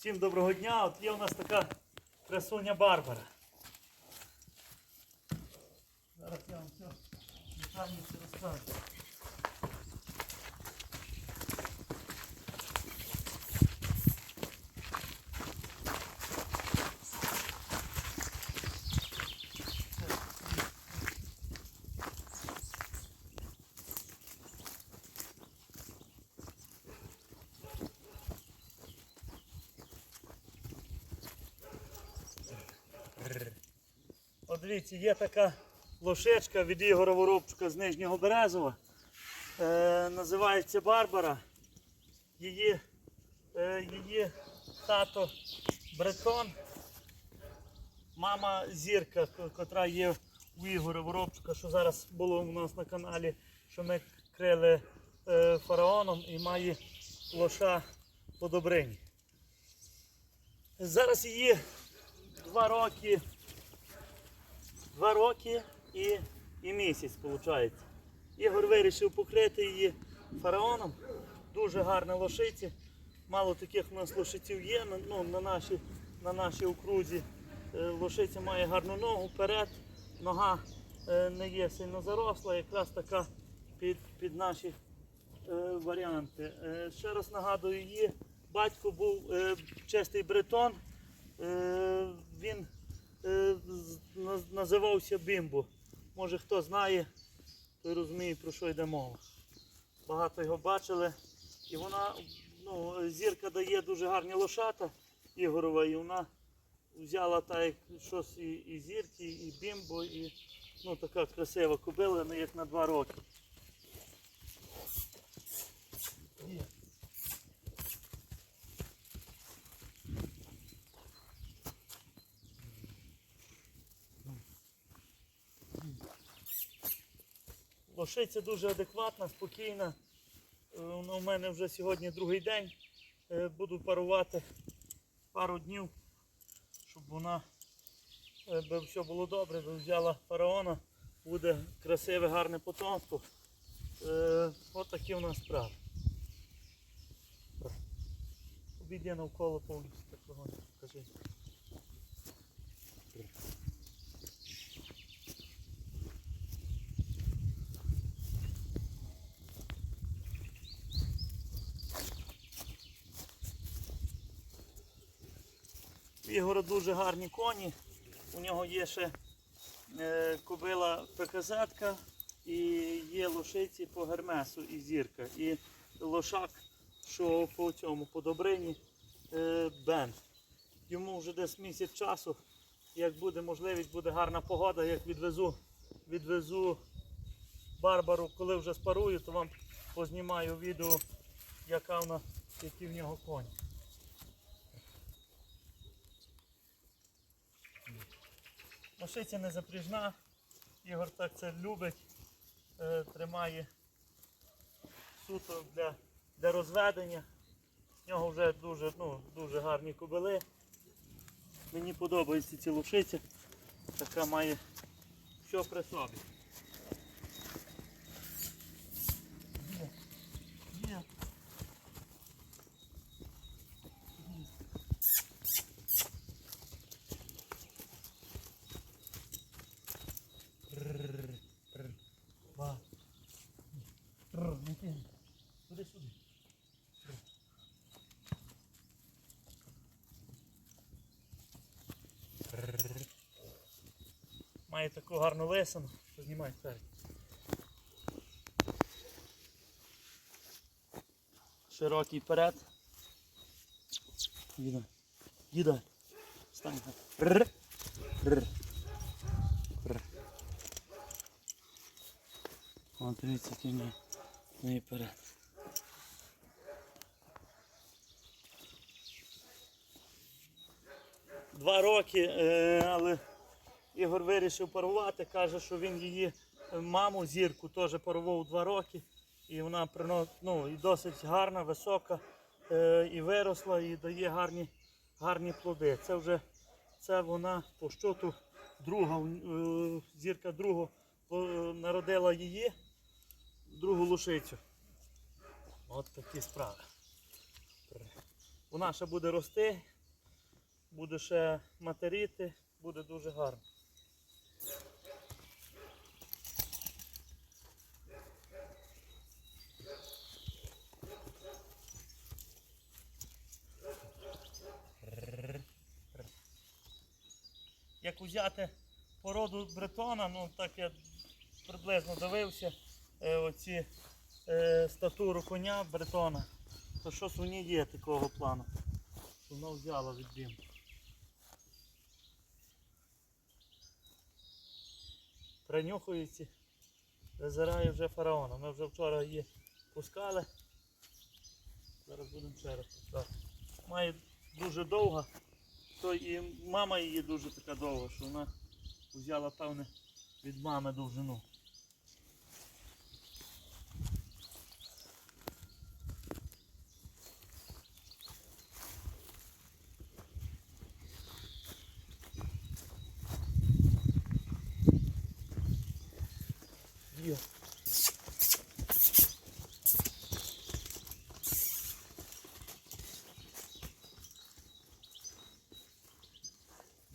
Всім доброго дня. От є у нас така красуня Барбара. Зараз я вам все детальніше розкажу. Дивіться, є така лошечка від Ігора Воробчука з Нижнього Березова. Е, називається Барбара. Її, е, її тато Бретон, мама Зірка, котра є у Ігоря Воробчука, що зараз було у нас на каналі, що ми крили е, фараоном і має лоша по Добрині. Зараз її два роки Два роки і, і місяць, виходить. Ігор вирішив покрити її фараоном. Дуже гарна лошиці. Мало таких у нас лошиців є ну, на, нашій, на нашій окрузі. Е, Лошиця має гарну ногу вперед, нога е, не є сильно заросла, якраз така під, під наші е, варіанти. Ще раз нагадую, її батько був чистий бретон. Він називався Бімбо. Може хто знає, той розуміє, про що йде мова. Багато його бачили. І вона, ну, зірка дає дуже гарні лошата Ігорова, і вона взяла так як щось і, і зірки, і бімбо, і ну, така красива кобила, ну, як на два роки. Лошиця дуже адекватна, спокійна. Е, Вона у мене вже сьогодні другий день. Е, Буду парувати пару днів, щоб вона е, би все було добре, би взяла фараона, буде красиве, гарне потомство. Е, От такі у нас справи. Обійди навколо повністю такого, покажи. Ігора дуже гарні коні. У нього є ще е, кобила ПКЗ і є лошиці по гермесу і зірка. І лошак, що по цьому, по добрині е, Бен. Йому вже десь місяць часу, як буде можливість, буде гарна погода, як відвезу, відвезу Барбару, коли вже спарую, то вам познімаю відео, яка вона, які в нього коні. Лошиця не запряжна. Ігор так це любить, е, тримає суто для, для розведення. В нього вже дуже, ну, дуже гарні кобили. Мені подобається ці лошиці. Така має все при собі. Є. Є. Трррр, трррр, ба. Трррр, не ти. Сюди, сюди. Трррр. Трррр. Має таку гарну лесину, що знімай спереді. Широкий вперед. Їдай. Їдай. Стань. Трррр. Трррр. Трррр. Вон дивіться, який перед. Два роки, е, але Ігор вирішив парувати, каже, що він її е, маму зірку теж парував два роки. І вона прино- ну, і досить гарна, висока, е, і виросла, і дає гарні, гарні плоди. Це вже це вона по щоту друга, е, зірка другого е, народила її, другу лошицю. От такі справи. Вона ще буде рости, буде ще матеріти, буде дуже гарно. Як взяти породу бретона, ну так я приблизно дивився е, оці е, статуру коня бретона, то щось у ній є такого плану. Вона взяла відбім. Принюхується, визирає вже фараона. Ми вже вчора її пускали. Зараз будемо ще раз пускати. Має дуже довга, то і мама її дуже така довга, що вона взяла, певне, від мами довжину. Є.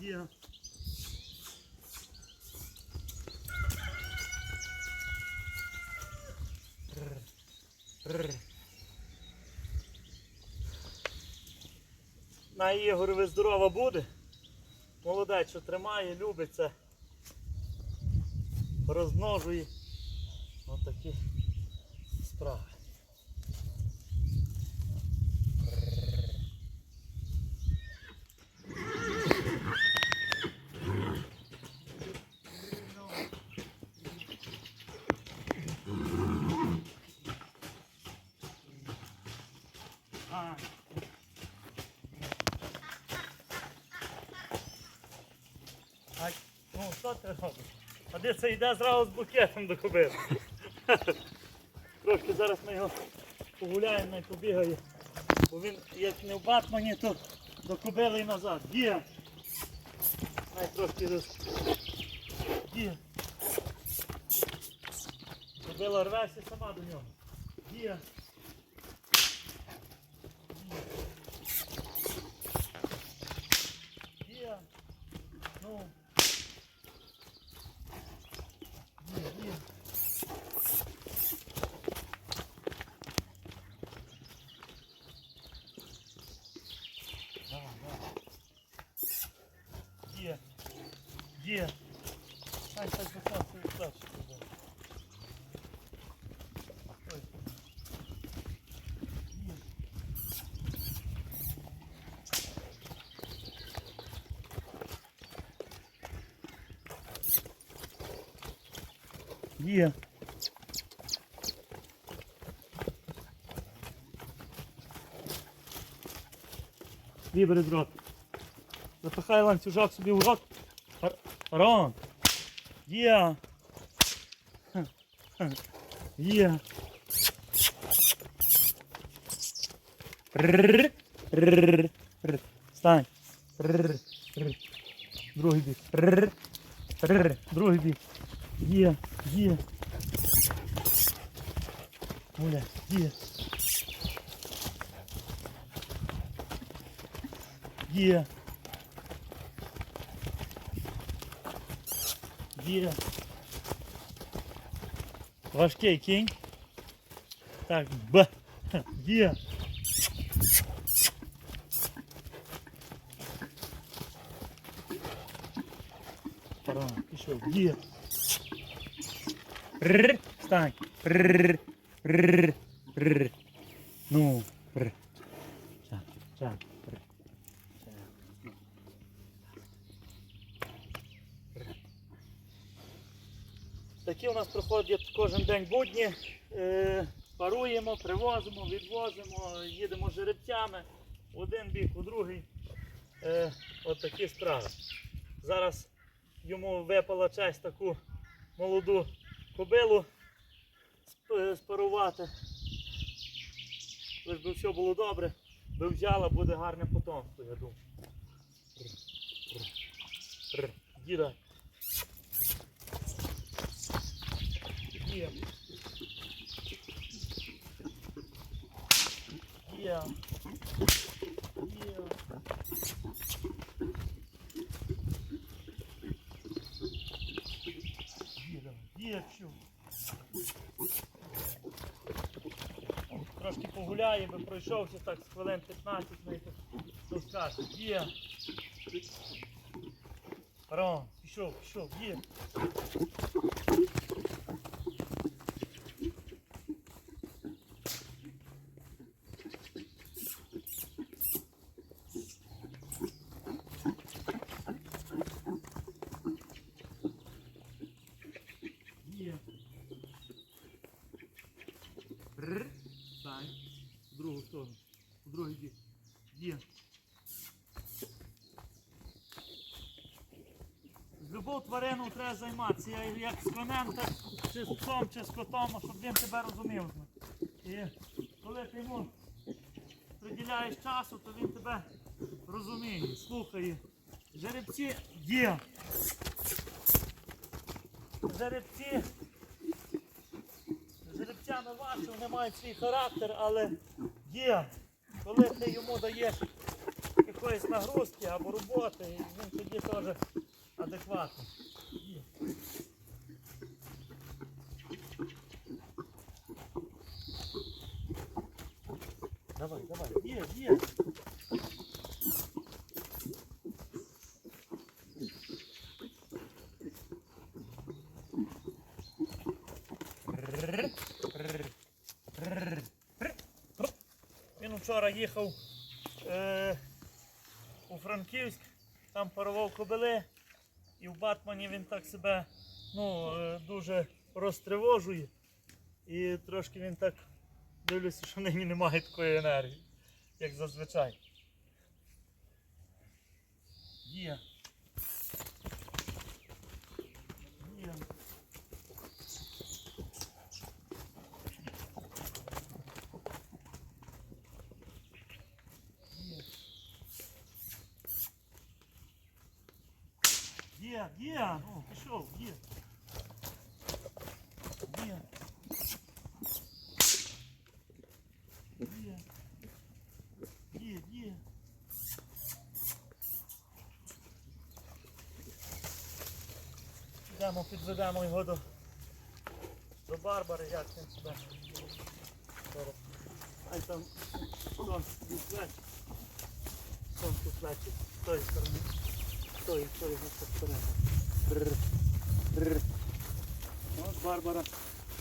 Є. На Ігорові здорова буде. Молодець, що тримає, любить це. Розмножує. Отакі справи. А. Ай, ну що ти робиш? А де це йде зразу з букетом до кобили? Трошки зараз ми його погуляємо, най побігає. Бо він як не в батмані, то до кобили і назад. Є. Най трошки роз... Є. Кобила рвеся сама до нього. Є. Є. Ну. Є, є. Давай, давай. Є. Є. Ай, так до сонця і дальше туди. Є. Вибери з. Запихай ланцюжок собі в рот. Фараон. Є. Є. Рррр. Другий бік. Другий бік. Є, є. Оля, є. Є. Є. Важкий кінь. Так, б. Є. Пора, пішов. Є. Рррр, встань. Рррр, рррр, рррр. Ну, рр. Так. Так, ну. Рр. Такі у нас проходять кожен день будні. Е, паруємо, привозимо, відвозимо, їдемо жеребцями. В один бік, у другий. Е, от такі справи. Зараз йому випала честь таку молоду кобилу спарувати. Лиш би все було добре, би взяла, буде гарне потомство, я думаю. Р, Є. Є. Є. Є, чу. Трошки погуляємо, пройшовся так з хвилин 15, ну скажеш. Є. Парон, пішов, пішов, є. Займатися. Я Як з конем, так чи з псом, чи з котом, щоб він тебе розумів. І коли ти йому приділяєш часу, то він тебе розуміє, слухає. Жеребці є. Жеребці жеребцями важче, вони мають свій характер, але є, коли ти йому даєш якоїсь нагрузки або роботи, він тоді теж адекватний. Є, є. Він вчора їхав е, у Франківськ, там парував кобили, і в Батмані він так себе ну, е, дуже розтривожує. І трошки він так дивлюся, що нині немає такої енергії, як зазвичай. Є. Є. Є, є, ну, пішов, є. Є. Йдемо, підведемо його до, до Барбари, як він себе. Ай там сонце плечі. Сонце плечі з тої сторони. З тої, з тої сторони. Бррр. Бррр. Барбара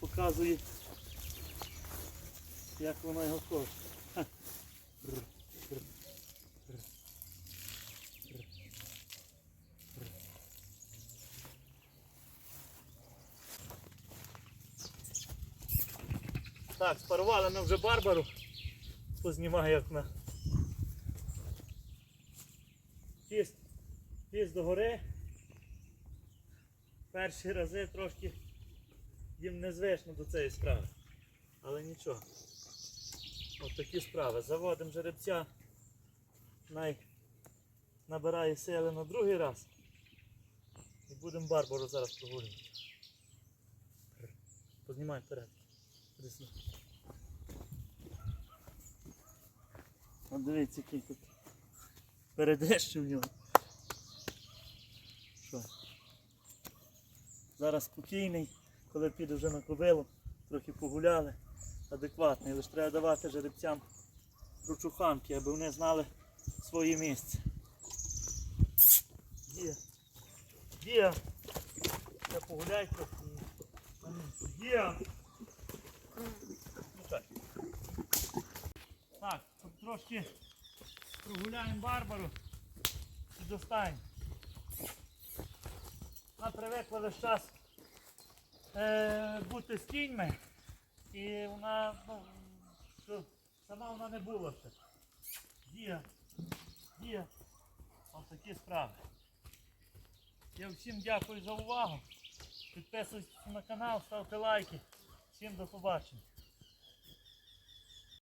показує, як вона його хоче. Так, спарували ми вже Барбару. Познімаю як на. Піст, піст до гори. Перші рази трошки їм незвично до цієї справи. Але нічого. От такі справи. Заводимо жеребця. Най набирає сили на другий раз. І будемо Барбару зараз прогулювати. Познімай вперед. Іди сюди. Дивіться, який тут передещу в нього. Що? Зараз спокійний, коли піде вже на кобилу, трохи погуляли, адекватний. Лише треба давати жеребцям ручуханки, аби вони знали своє місце. Є. Є. Я погуляй трохи. Є. Ну так. Так, тут трошки прогуляємо Барбару і достанемо. Вона привикла весь час е, бути з кіньми. І вона, ну, що, сама вона не була ще. Є, є. Ось такі справи. Я всім дякую за увагу. Підписуйтесь на канал, ставте лайки. Всім до побачення.